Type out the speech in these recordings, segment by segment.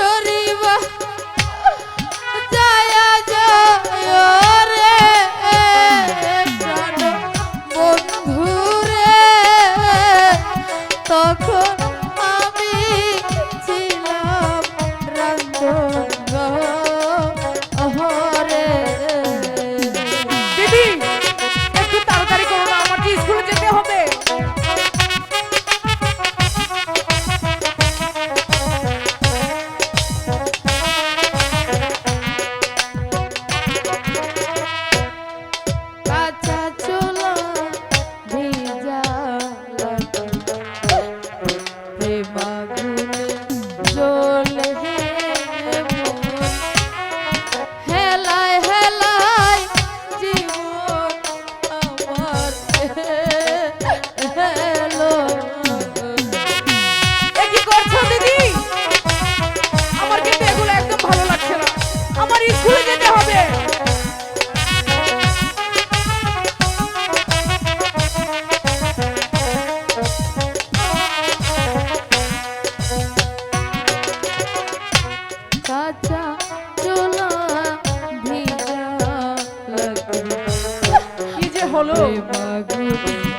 Sorry. কি যে হলো? প্রেমাগুনে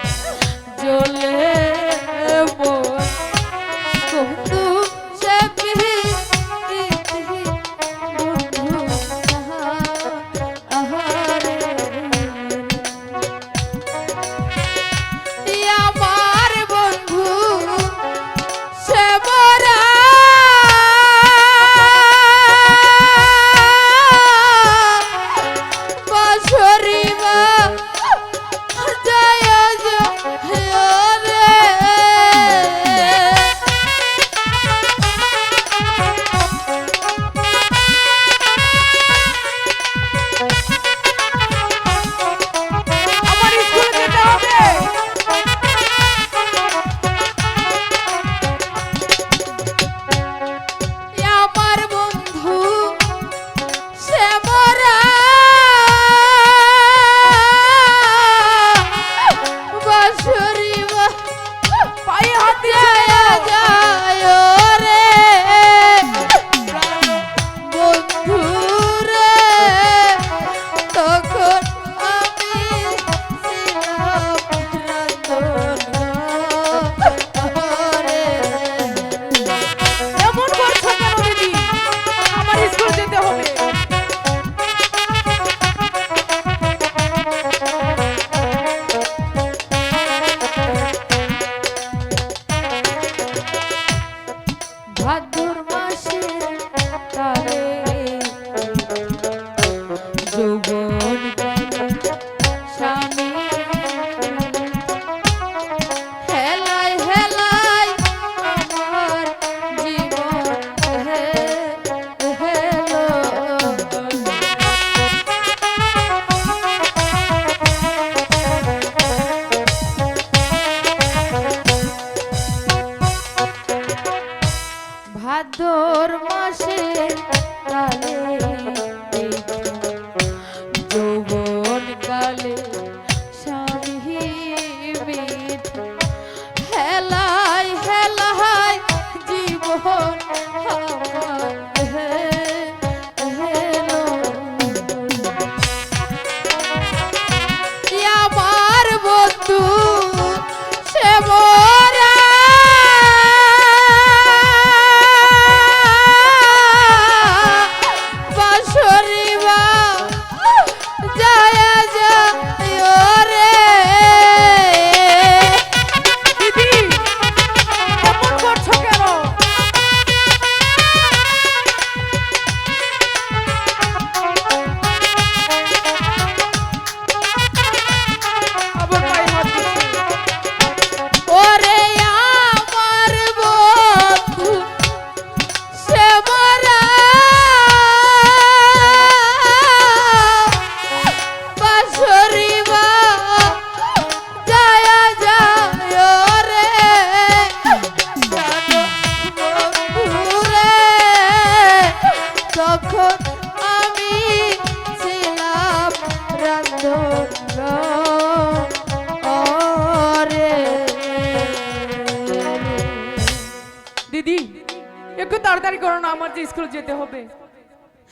তাড়াতাড়ি করো না আমার যে স্কুলে যেতে হবে।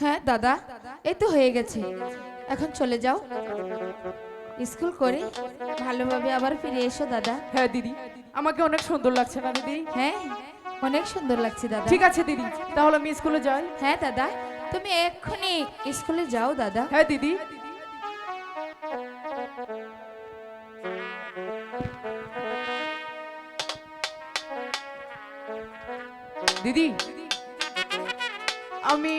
হ্যাঁ দাদা এই তো হয়ে গেছে। এখন চলে যাও। স্কুল করে ভালোভাবে আবার ফিরে এসো দাদা। হ্যাঁ দিদি। আমাকে অনেক সুন্দর লাগছে না দিদি? হ্যাঁ অনেক সুন্দর লাগছে দাদা। ঠিক আছে দিদি। তাহলে আমি স্কুলে যাই। হ্যাঁ দাদা। তুমি এক্ষুনি স্কুলে যাও দাদা। হ্যাঁ দিদি। দিদি আমি